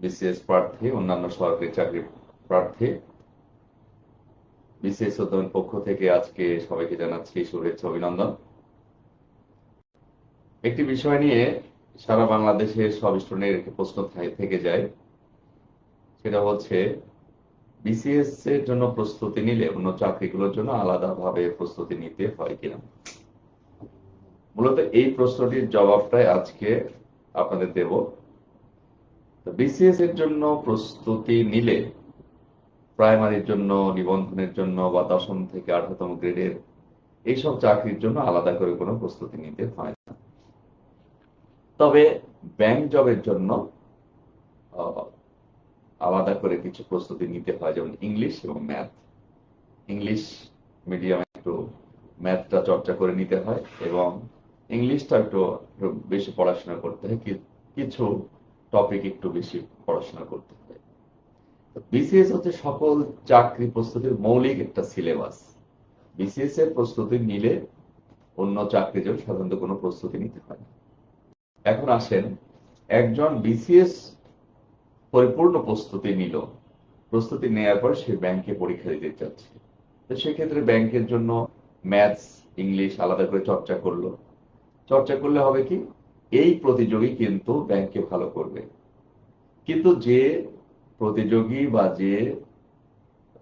BCS প্রার্থী, অন্যান্য সরকারি চাকরি প্রার্থী। বিসিএস উদ্যমের পক্ষ থেকে আজকে সবাইকে জানাচ্ছি শুভেচ্ছা, অভিনন্দন। একটি বিষয় নিয়ে সারা বাংলাদেশের সব স্টুডেন্টের একটি প্রশ্ন থেকে যায়। সেটা হচ্ছে, বিসিএস এর জন্য প্রস্তুতি নিলে অন্য চাকরিগুলোর জন্য আলাদাভাবে প্রস্তুতি নিতে হয় কিনা? মূলত এই প্রশ্নটির জবাবটাই আজকে আপনাদের দেব। বিসিএস এর জন্য প্রস্তুতি নিলে প্রাইমারির জন্য, নিবন্ধনের জন্য বা দশম থেকে আঠারোতম গ্রেডের এইসব চাকরির জন্য আলাদা করে কোনো প্রস্তুতি নিতে হয় না। তবে ব্যাংক জবের জন্য আলাদা করে কিছু প্রস্তুতি নিতে হয়, যেমন ইংলিশ এবং ম্যাথ। ইংলিশ মিডিয়ামে একটু ম্যাথটা চর্চা করে নিতে হয় এবং ইংলিশটা একটু বেশি পড়াশোনা করতে হয়। কিছু টপিক একটু বেশি পড়াশোনা করতে বিসিএস হচ্ছে সকল চাকরি প্রস্তুতির মৌলিক একটা সিলেবাস বিসিএস এর প্রস্তুতি নিলে অন্য চাকরির জন্য সাধারণত কোনো প্রস্তুতি নিতে হয় এখন আসেন, একজন বিসিএস পরিপূর্ণ প্রস্তুতি নিল, প্রস্তুতি নেওয়ার পর সে ব্যাংকে পরীক্ষা দিতে চাচ্ছে তো সেক্ষেত্রে ব্যাংকের জন্য ম্যাথস, ইংলিশ আলাদা করে চর্চা করল। চর্চা করলে হবে কি? এই প্রতিযোগী কিন্তু ব্যাংকে ভালো করবে। কিন্তু যে প্রতিযোগী বা যে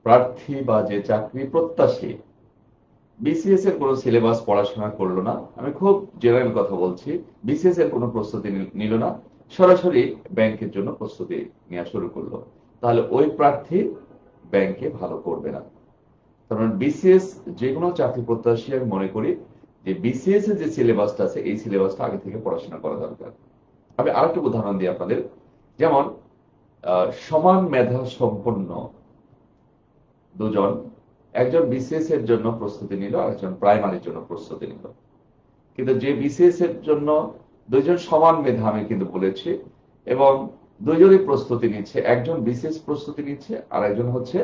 প্রার্থী বা যে চাকরি প্রত্যাশী বিসিএস এর কোনো সিলেবাস পড়াশোনা করল না, আমি খুব জেনারেল কথা বলছি বিসিএস এর কোনো প্রস্তুতি নিল না, সরাসরি ব্যাংকের জন্য প্রস্তুতি নেওয়া শুরু করল। তাহলে ওই প্রার্থী ব্যাংকে ভালো করবে না। কারণ বিসিএস যে কোনো চাকরি প্রত্যাশী আমি মনে করি যে বিসিএস এর যে সিলেবাসটা আছে, এই সিলেবাসটা আগে থেকে পড়াশোনা করা দরকার। আমি আরেকটু উদাহরণ দিই আপনাদের। যেমন সমান মেধা সম্পন্ন দুজন, একজন বিসিএস এর জন্য প্রস্তুতি নিল একজন প্রাইমারির জন্য প্রস্তুতি নিল। কিন্তু যে বিসিএস এর জন্য দুইজন সমান মেধা, আমি কিন্তু বলেছি, এবং দুইজনই প্রস্তুতি নিচ্ছে, একজন বিসিএস প্রস্তুতি নিচ্ছে আর একজন হচ্ছে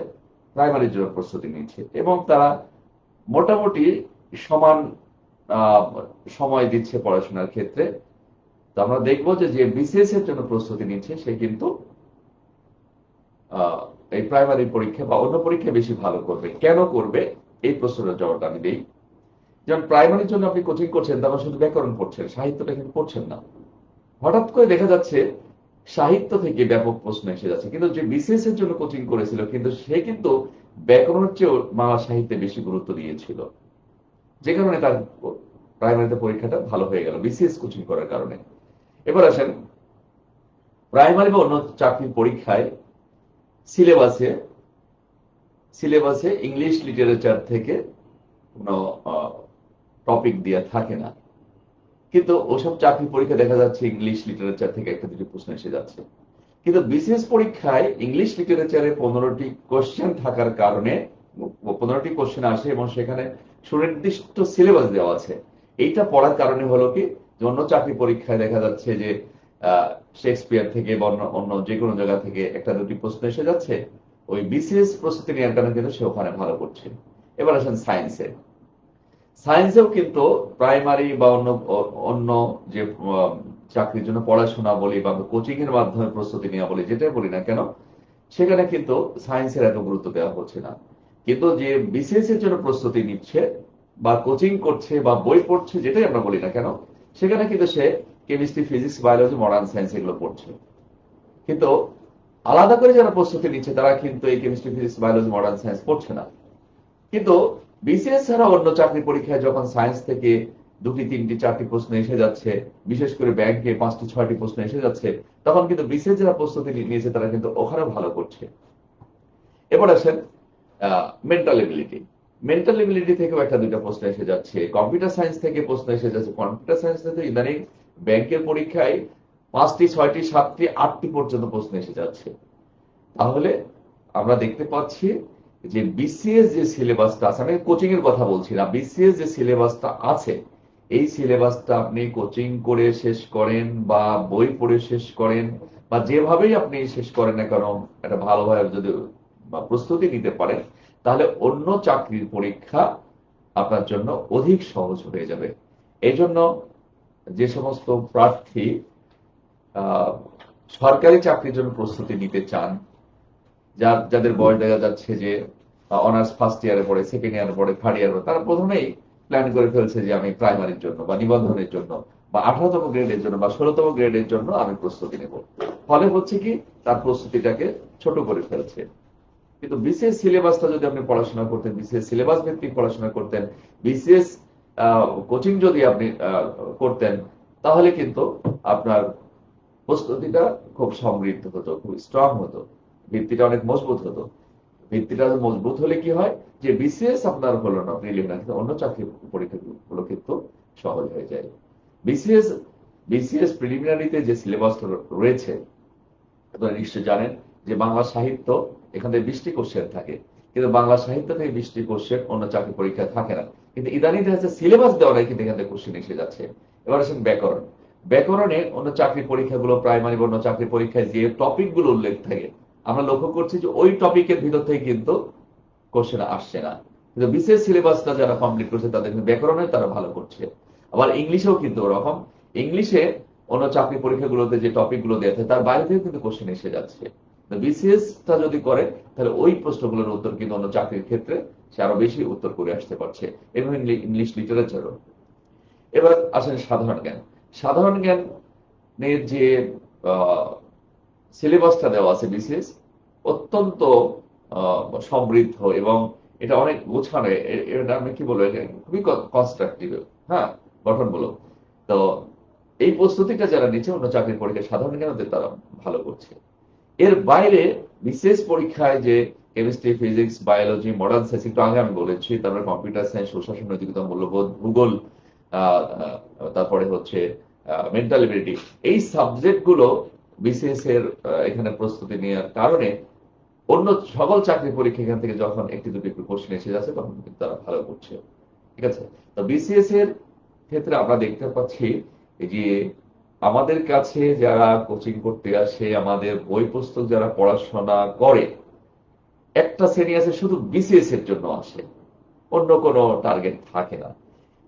প্রাইমারির জন্য প্রস্তুতি নিচ্ছে, এবং তারা মোটামুটি সমান সময় দিচ্ছে পড়াশোনার ক্ষেত্রে। তো আমরা দেখব যে যে বিসিএস এর জন্য প্রস্তুতি নিচ্ছে, সে কিন্তু এই প্রাইমারি পরীক্ষা বা অন্য পরীক্ষায় বেশি ভালো করবে। কেন করবে? এই প্রশ্নের জবাবটা আমি দেই। যেমন প্রাইমারির জন্য আপনি কোচিং করছেন তখন শুধু ব্যাকরণ পড়ছেন, সাহিত্যটা কিন্তু পড়ছেন না। হঠাৎ করে দেখা যাচ্ছে, সাহিত্য থেকে ব্যাপক প্রশ্ন এসে যাচ্ছে। কিন্তু যে বিসিএস এর জন্য কোচিং করেছিল, কিন্তু সে কিন্তু ব্যাকরণের চেয়েও বাংলা সাহিত্যে বেশি গুরুত্ব দিয়েছিল। যে কারণে তার প্রাইমারিতে পরীক্ষাটা ভালো হয়ে গেল বিসিএস কোচিং করার কারণে। এবার আসেন, প্রাইমারি বা অন্য চাকরির পরীক্ষায় সিলেবাসে সিলেবাসে ইংলিশ লিটারেচার থেকে কোনো টপিক দেওয়া থাকে না। কিন্তু ওসব চাকরি পরীক্ষা দেখা যাচ্ছে ইংলিশ লিটারেচার থেকে একটা দুটি প্রশ্ন এসে যাচ্ছে। কিন্তু বিসিএস পরীক্ষায় ইংলিশ লিটারেচারে পনেরোটি কোশ্চেন থাকার কারণে পনেরোটি কোশ্চেন আসে এবং সেখানে সুনির্দিষ্ট সিলেবাস দেওয়া আছে। এইটা পড়ার কারণে হলো কি, অন্য চাকরি পরীক্ষায় দেখা যাচ্ছে যে শেক্সপিয়ার থেকে বা অন্য যে কোনো জায়গা থেকে একটা দুটি প্রশ্ন এসে যাচ্ছে, ওই বিসিএস প্রস্তুতি নেওয়ার কারণে কিন্তু সে ওখানে ভালো করছে। এবার আসেন সায়েন্সে সায়েন্সেও কিন্তু প্রাইমারি বা অন্য অন্য যে চাকরির জন্য পড়াশোনা বলি বা কোচিং এর মাধ্যমে প্রস্তুতি নেওয়া বলি, যেটাই বলি না কেন, সেখানে কিন্তু সায়েন্সের এত গুরুত্ব দেওয়া হচ্ছে না। কিন্তু যে বিসিএস এর জন্য প্রস্তুতি নিচ্ছে বা কোচিং করছে বা বই পড়ছে, যেটাই আমরা বলি না কেন, সেখানে কিন্তু সে chemistry, physics, biology, modern science এগুলো পড়ছে। কিন্তু আলাদা করে যারা প্রস্তুতি নিচ্ছে, তারা কিন্তু এই chemistry, physics, biology, modern science পড়ছে না। কিন্তু বিসিএস ছাড়া অন্য চাকরি পরীক্ষায় যখন সায়েন্স থেকে দুটি, তিনটি, চারটি প্রশ্ন এসে যাচ্ছে, বিশেষ করে ব্যাংকে পাঁচটি, ছয়টি প্রশ্ন এসে যাচ্ছে, তখন কিন্তু বিসিএস যারা প্রস্তুতি নিয়েছে, তারা কিন্তু ওখানে ভালো করছে। এবার আসেন মেন্টাল এবিলিটি মেন্টাল এবিলিটি থেকেও একটা দুইটা প্রশ্ন এসে যাচ্ছে। কম্পিউটার সায়েন্স থেকে প্রশ্ন এসে যাচ্ছে। কম্পিউটার সায়েন্স থেকে ইদানিং ব্যাংকের পরীক্ষায় পাঁচটি, ছয়টি, সাতটি, আটটি পর্যন্ত প্রশ্ন এসে যাচ্ছে। তাহলে আমরা দেখতে পাচ্ছি যে বিসিএস যে সিলেবাসটা আছে, আমি কোচিং এর কথা বলছি না বিসিএস যে সিলেবাসটা আছে, এই সিলেবাসটা আপনি কোচিং করে শেষ করেন বা বই পড়ে শেষ করেন বা যেভাবেই আপনি শেষ করেন না কেন, একটা ভালোভাবে যদি প্রস্তুতি নিতে পারেন তাহলে অন্য চাকরির পরীক্ষা আপনার জন্য অধিক সহজ হয়ে যাবে। এই জন্য যে সমস্ত প্রার্থী সরকারি চাকরির জন্য প্রস্তুতি নিতে চান, যার, যাদের বয়স দেখা যাচ্ছে যে অনার্স ফার্স্ট ইয়ারে পড়ে সেকেন্ড ইয়ারে পড়ে থার্ড ইয়ারে তারা প্রথমেই প্ল্যান করে ফেলছে যে, আমি প্রাইমারির জন্য বা নিবন্ধনের জন্য বা আঠারোতম গ্রেডের জন্য বা ষোলোতম গ্রেডের জন্য আমি প্রস্তুতি নেব। ফলে হচ্ছে কি, তার প্রস্তুতিটাকে ছোট করে ফেলছে। কিন্তু বিসিএস সিলেবাসটা যদি আপনি পড়াশোনা করতেন বিসিএস সিলেবাস ভিত্তিক পড়াশোনা করতেন বিসিএস কোচিং যদি আপনি করতেন, তাহলে কিন্তু আপনার প্রস্তুতিটা খুব সমৃদ্ধ হতো, খুব স্ট্রং হতো। ভিত্তিটা অনেক মজবুত হতো। ভিত্তিটা মজবুত হলে কি হয় যে বিসিএস আপনার হলো না প্রিলিমিনারি কিন্তু অন্য চাকরি পরীক্ষাগুলো কিন্তু সহজ হয়ে যায়। বিসিএস বিসিএস প্রিলিমিনারিতে যে সিলেবাসটা রয়েছে, আপনারা নিশ্চয় জানেন যে বাংলা সাহিত্য এখান বৃষ্টি কোশ্চেন থাকে। কিন্তু বাংলা সাহিত্য থেকে বৃষ্টি কোশ্চেন অন্য চাকরি পরীক্ষায় থাকে না। কিন্তু ইদানিং দেখা সিলেবাস দেওয়া নাই, কিন্তু এখান থেকে কোশ্চেন এসে যাচ্ছে। এবার আসেন ব্যাকরণ। ব্যাকরণে অন্য চাকরি পরীক্ষাগুলো, প্রাইমারি বা অন্য চাকরি পরীক্ষায় যে টপিকগুলো উল্লেখ থাকে, আমরা লক্ষ্য করছি যে ওই টপিকের ভিতর থেকে কিন্তু কোশ্চেন আসছে না। কিন্তু বিশেষ সিলেবাসটা যারা কমপ্লিট করছে, তাদের কিন্তু ব্যাকরণে তারা ভালো করছে। আবার ইংলিশেও কিন্তু ওরকম। ইংলিশে অন্য চাকরি পরীক্ষাগুলোতে যে টপিকগুলো দেওয়া থাকে, তার বাইরে থেকে কিন্তু কোশ্চেন এসে যাচ্ছে। বিসিএসটা যদি করে, তাহলে ওই প্রশ্নগুলোর উত্তর কিন্তু অন্য চাকরির ক্ষেত্রে সে আরও বেশি উত্তর করে আসতে পারছে। এবং ইংলিশ লিটারেচারও এবার আসেন সাধারণ জ্ঞান। সাধারণ জ্ঞানের যে সিলেবাসটা দেওয়া আছে বিসিএস অত্যন্ত সমৃদ্ধ এবং এটা অনেক গোছানো এটা আমি কি বলব খুবই কনস্ট্রাকটিভ হ্যাঁ গঠনমূলক। তো এই প্রস্তুতিটা যারা নিচ্ছে অন্য চাকরির পরীক্ষায় সাধারণ জ্ঞানদের তারা ভালো করছে। এর বাইরে বিশেষ পরীক্ষায় যে chemistry physics biology modern science একটু আগে আমি বলেছি, তারপরে কম্পিউটার সায়েন্স সুশাসন নৈতিকতা, মূল্যবোধ, ভূগোল তারপরে হচ্ছে মেন্টাল এবিলিটি এই সাবজেক্টগুলো বিসিএস এর এখানে প্রস্তুতি নেওয়ার কারণে অন্য সকল চাকরি পরীক্ষা এখান থেকে যখন একটি দুটি একটু কোশ্চেন এসে যাচ্ছে, তখন কিন্তু তারা ভালো করছে। ঠিক আছে? তো বিসিএস এর ক্ষেত্রে আমরা দেখতে পাচ্ছি যে আমাদের কাছে যারা কোচিং করতে আসে, আমাদের বই পুস্তক যারা পড়াশোনা করে, একটা শ্রেণি আছে শুধু বিসিএস এর জন্য আসে, অন্য কোনো টার্গেট থাকে না।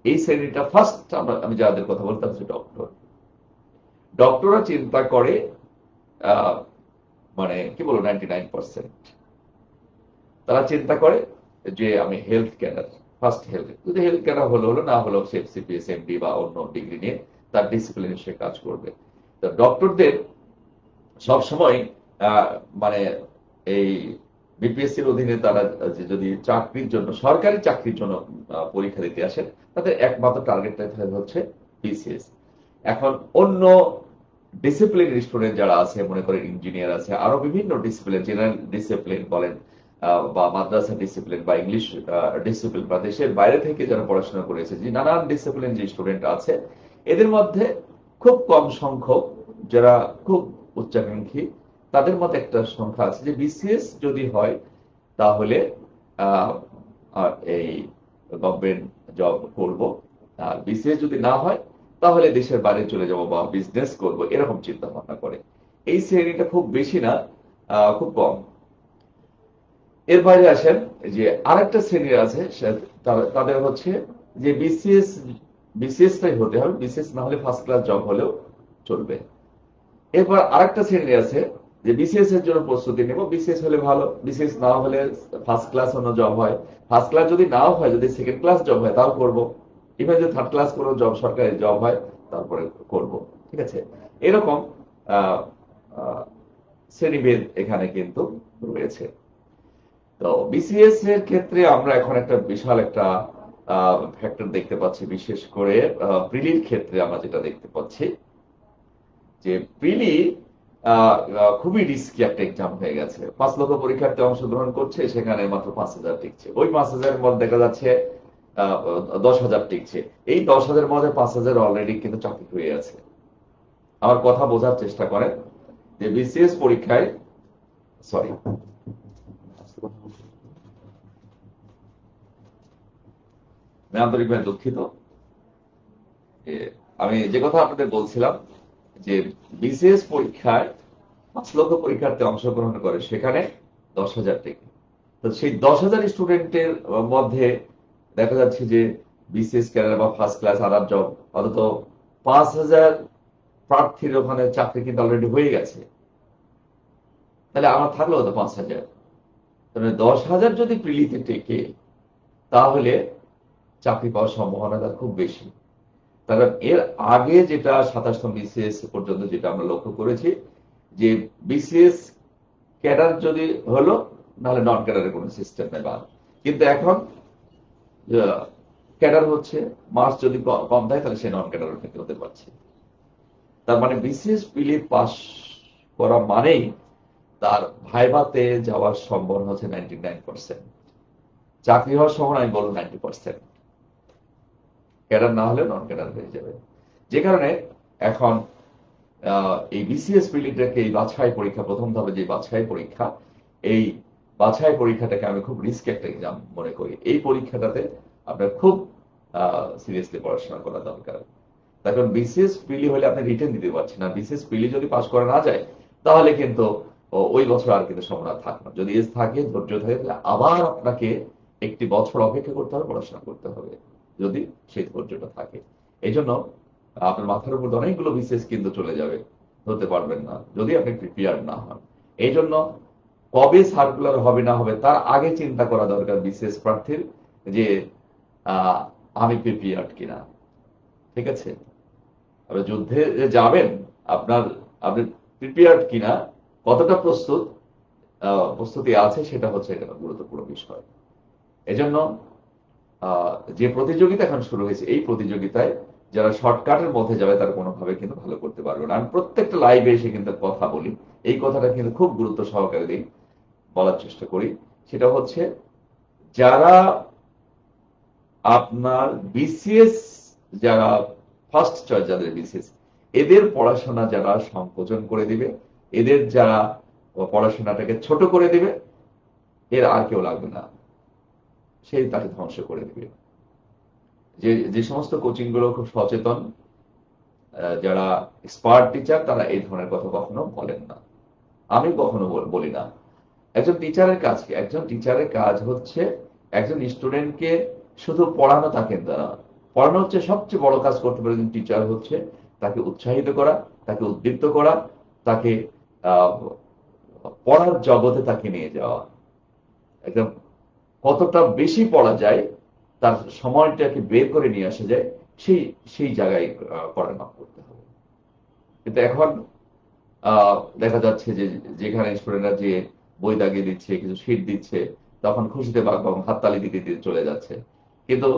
এই শ্রেণীটা ফার্স্ট আমরা, আমি যাদের কথা বলতাম হচ্ছে ডক্টর ডক্টররা চিন্তা করে মানে কি বলব নাইনটি নাইন পার্সেন্ট তারা চিন্তা করে যে আমি হেলথ ক্যাডার ফার্স্ট হেলথ যদি হেলথ ক্যাডার হলো হলো, না হলো সে সিপিএস এমডি বা অন্য ডিগ্রি নিয়ে তার ডিসিপ্লিনে সে কাজ করবে। তো ডক্টরদের সবসময় মানে এই বিপিএসসির অধীনে তারা যদি চাকরির জন্য, সরকারি চাকরির জন্য পরীক্ষা দিতে আসেন তাদের একমাত্র টার্গেটটা হচ্ছে বিসিএস এখন অন্য ডিসিপ্লিন স্টুডেন্ট যারা আছে, মনে করেন ইঞ্জিনিয়ার আছে, আরও বিভিন্ন ডিসিপ্লিন জেনারেল ডিসিপ্লিন বলেন বা মাদ্রাসা ডিসিপ্লিন বা ইংলিশ ডিসিপ্লিন বা দেশের বাইরে থেকে যারা পড়াশোনা করেছে যে নানান ডিসিপ্লিন যে স্টুডেন্ট আছে এদের মধ্যে খুব কম সংখ্যক, যারা খুব উচ্চাকাঙ্ক্ষী, তাদের মধ্যে একটা সংখ্যা আছে যে বিসিএস যদি হয়, তাহলে এই গভর্নমেন্ট জব করব। আর বিসিএস যদি না হয়, তাহলে দেশের বাইরে চলে যাব বা বিজনেস করব, এরকম চিন্তা ভাবনা করে। এই শ্রেণীটা খুব বেশি না খুব কম। এর বাইরে আসেন যে আরেকটা শ্রেণি আছে তাদের হচ্ছে যে বিসিএস বিসিএসটাই হতে হবে বিসিএস না হলে ফার্স্ট ক্লাস জব হলেও চলবে। এরপর আরেকটা শ্রেণি আছে, যে বিসিএস এর জন্য প্রস্তুতি নেব। বিসিএস হলে ভালো, বিসিএস না হলে ফার্স্ট ক্লাস অন্য জব হয়। ফার্স্ট ক্লাস যদি নাও হয়, যদি সেকেন্ড ক্লাস জব হয়, তাও করব। ইভেন যদি থার্ড ক্লাস কোনো জব সরকারি জব হয়, তারপরে করব। ঠিক আছে? এরকম শ্রেণীভেদ এখানে কিন্তু রয়েছে। তো বিসিএস এর ক্ষেত্রে আমরা এখন একটা বিশাল একটা ফ্যাক্টর দেখতে পাচ্ছি, বিশেষ করে প্রিলির ক্ষেত্রে আমরা যেটা দেখতে পাচ্ছি, যে প্রিলি খুবই রিস্কি একটা এক্সাম হয়ে গেছে। পাঁচ লক্ষ পরীক্ষার্থী অংশগ্রহণ করছে, সেখানে মাত্র পাঁচ হাজার টিকছে। ওই পাঁচ হাজারের মধ্যে দেখা যাচ্ছে দশ হাজার টিকছে। এই দশ হাজারের মধ্যে পাঁচ হাজার অলরেডি কিন্তু চাকরি হয়ে আছে আমার কথা বোঝার চেষ্টা করেন যে বিসিএস পরীক্ষায় সরি আন্তরিকভাবে দুঃখিত। আমি যে কথা আপনাদের বলছিলাম, যে বিসিএস পরীক্ষায় পাঁচ লক্ষ পরীক্ষার্থী অংশগ্রহণ করে, সেখানে দশ হাজার থেকে তো সেই দশ হাজার স্টুডেন্টের মধ্যে দেখা যাচ্ছে যে বিসিএস ক্যারিয়ার বা ফার্স্ট ক্লাস আদার জব, অন্তত পাঁচ হাজার প্রার্থীর ওখানে চাকরি কিন্তু অলরেডি হয়ে গেছে। তাহলে আমার থাকল তো পাঁচ হাজার। দশ হাজার যদি প্রিলিতে টেকে, তাহলে চাকরি পাওয়ার সম্ভাবনাটা খুব বেশি। কারণ এর আগে যেটা সাতাশতম বিসিএস পর্যন্ত যেটা আমরা লক্ষ্য করেছি, যে বিসিএস ক্যাডার যদি হলো, নাহলে নন ক্যাডারের কোনো সিস্টেম নেই বা। কিন্তু এখন ক্যাডার হচ্ছে মার্কস যদি কম দেয়, তাহলে সে নন ক্যাডার থেকে হতে পারছে। তার মানে বিসিএস পিলি পাস করা মানেই তার ভাইভাতে যাওয়ার সম্ভাবনা হচ্ছে নাইনটি নাইন পার্সেন্ট চাকরি হওয়ার সম্ভাবনা আমি বলব নাইনটি পার্সেন্ট ক্যাডার না হলে নন ক্যাডার হয়ে যাবে। যে কারণে এখন এই বিসিএস পিলিটাকে এই বাছাই পরীক্ষা, প্রথম ধাপে যে বাছাই পরীক্ষা, এই বাছাই পরীক্ষাটাকে আমি খুব রিস্ক একটা এক্সাম মনে করি। এই পরীক্ষাটাতে আপনার খুব সিরিয়াসলি পড়াশোনা করা দরকার। তখন বিসিএস পিলি হলে আপনি রিটার্ন দিতে পারছেন না। বিসিএস পিলি যদি পাস করা না যায়, তাহলে কিন্তু ওই বছর আর কিন্তু সম্ভাবনা থাকবে না। যদি এস থাকে, ধৈর্য থাকে, তাহলে আবার আপনাকে একটি বছর অপেক্ষা করতে হবে, পড়াশোনা করতে হবে। যদি সেই ধৈর্যটা থাকে। এই জন্য আপনার মাথার উপর অনেকগুলো বিশেষ কিন্তু চলে যাবে হতে পারবেন না, যদি আপনি প্রিপেয়ার না হন। এই জন্য কবে সার্কুলার হবে না হবে তার আগে চিন্তা করা দরকার বিশেষ প্রার্থীর যে আমি প্রিপেয়ার্ড কিনা। ঠিক আছে? আপনি যুদ্ধে যাবেন, আপনার, আপনি প্রিপেয়ার্ড কিনা, কতটা প্রস্তুত প্রস্তুতি আছে সেটা হচ্ছে এটা গুরুত্বপূর্ণ বিষয়। এজন্য যে প্রতিযোগিতা এখন শুরু হয়েছে, এই প্রতিযোগিতায় যারা শর্টকাটের মধ্যে যাবে, তারা কোনোভাবে কিন্তু ভালো করতে পারবে না। আমি প্রত্যেকটা লাইভে এসে কিন্তু কথা বলি, এই কথাটা কিন্তু খুব গুরুত্ব সহকারে দিই, বলার চেষ্টা করি। সেটা হচ্ছে, যারা আপনার বিসিএস যারা ফার্স্ট চয়েস যাদের বিসিএস এদের পড়াশোনা যারা সংকোচন করে দিবে, এদের যারা পড়াশোনাটাকে ছোট করে দিবে, এর আর কেউ লাগবে না। সেই তাকে ধ্বংস করে দিবে। যে যে সমস্ত কোচিংগুলো খুব সচেতন যারা এক্সপার্ট টিচার তারা এই ধরনের কথা কখনো বলেন না। আমি কখনো বলি না। একজন টিচারের কাজ কি? একজন টিচারের কাজ হচ্ছে একজন স্টুডেন্টকে শুধু পড়ানো তাকে দ্বারা পড়ানো হচ্ছে সবচেয়ে বড় কাজ করতে পারে একজন টিচার হচ্ছে তাকে উৎসাহিত করা, তাকে উদ্দীপ্ত করা, তাকে পড়ার জগতে তাকে নিয়ে যাওয়া। একদম কতটা বেশি পড়া যায়, তার সময়টাকে বের করে নিয়ে আসা যায়, সেই সেই জায়গায় পড়ানো করতে হবে। কিন্তু এখন দেখা যাচ্ছে যে, যেখানে স্টুডেন্টরা যে বই দাগিয়ে দিচ্ছে, কিছু শীট দিচ্ছে, তখন খুশিতে বাঘ বাঘ হাততালি দিতে দিতে চলে যাচ্ছে। কিন্তু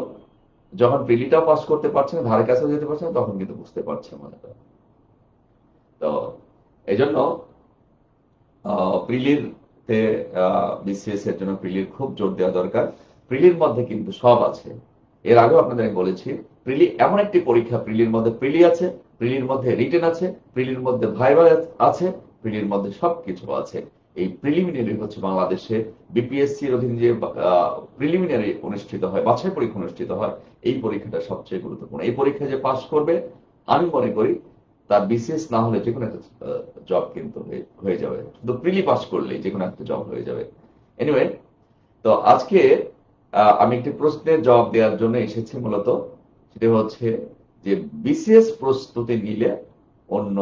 যখন প্রিলিটাও পাস করতে পারছে না, ধারে কাছেও যেতে পারছে না, তখন কিন্তু বুঝতে পারছে মনেটা তো এই জন্য প্রিলির বিসিএস এর জন্য প্রিলির খুব জোর দেওয়া দরকার। প্রিলির মধ্যে কিন্তু সব আছে। এর আগেও আপনাদের আমি বলেছি প্রিলি এমন একটি পরীক্ষা প্রিলির মধ্যে প্রিলি আছে প্রিলির মধ্যে রিটেন আছে প্রিলির মধ্যে ভাইবা আছে প্রিলির মধ্যে সবকিছু আছে। এই প্রিলিমিনারি হচ্ছে বাংলাদেশে বিপিএসসি এর অধীনে যে প্রিলিমিনারি অনুষ্ঠিত হয়, বাছাই পরীক্ষা অনুষ্ঠিত হয়, এই পরীক্ষাটা সবচেয়ে গুরুত্বপূর্ণ। এই পরীক্ষা যে পাশ করবে, আমি মনে করি তার বিসিএস না হলে যে কোনো একটা জব কিন্তু হয়ে যাবে। শুধু প্রিলি পাস করলে যে কোনো একটা জব হয়ে যাবে। এনিওয়ে তো আজকে আমি একটি প্রশ্নের জবাব দেওয়ার জন্য এসেছি মূলত। সেটা হচ্ছে যে বিসিএস প্রস্তুতি নিলে অন্য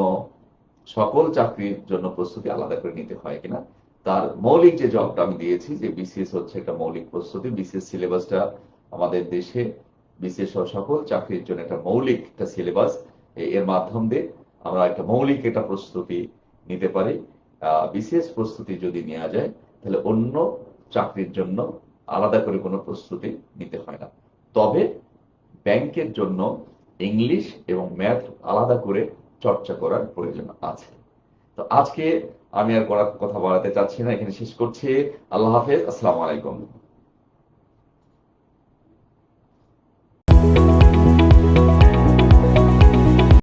সকল চাকরির জন্য প্রস্তুতি আলাদা করে নিতে হয় কিনা? তার মৌলিক যে জবটা আমি দিয়েছি যে বিসিএস হচ্ছে একটা মৌলিক প্রস্তুতি। বিসিএস সিলেবাসটা আমাদের দেশে বিসিএস সকল চাকরির জন্য একটা মৌলিক একটা সিলেবাস। এর মাধ্যম দিয়ে আমরা একটা মৌলিক একটা প্রস্তুতি নিতে পারি। বিসিএস প্রস্তুতি যদি নেওয়া যায়, তাহলে অন্য চাকরির জন্য আলাদা করে কোনো প্রস্তুতি নিতে হয় না। তবে ব্যাংকের জন্য ইংলিশ এবং ম্যাথ আলাদা করে চর্চা করার প্রয়োজন আছে। তো আজকে আমি আর করার কথা বাড়াতে চাচ্ছি না, এখানে শেষ করছি। আল্লাহ হাফেজ, আসসালামু আলাইকুম।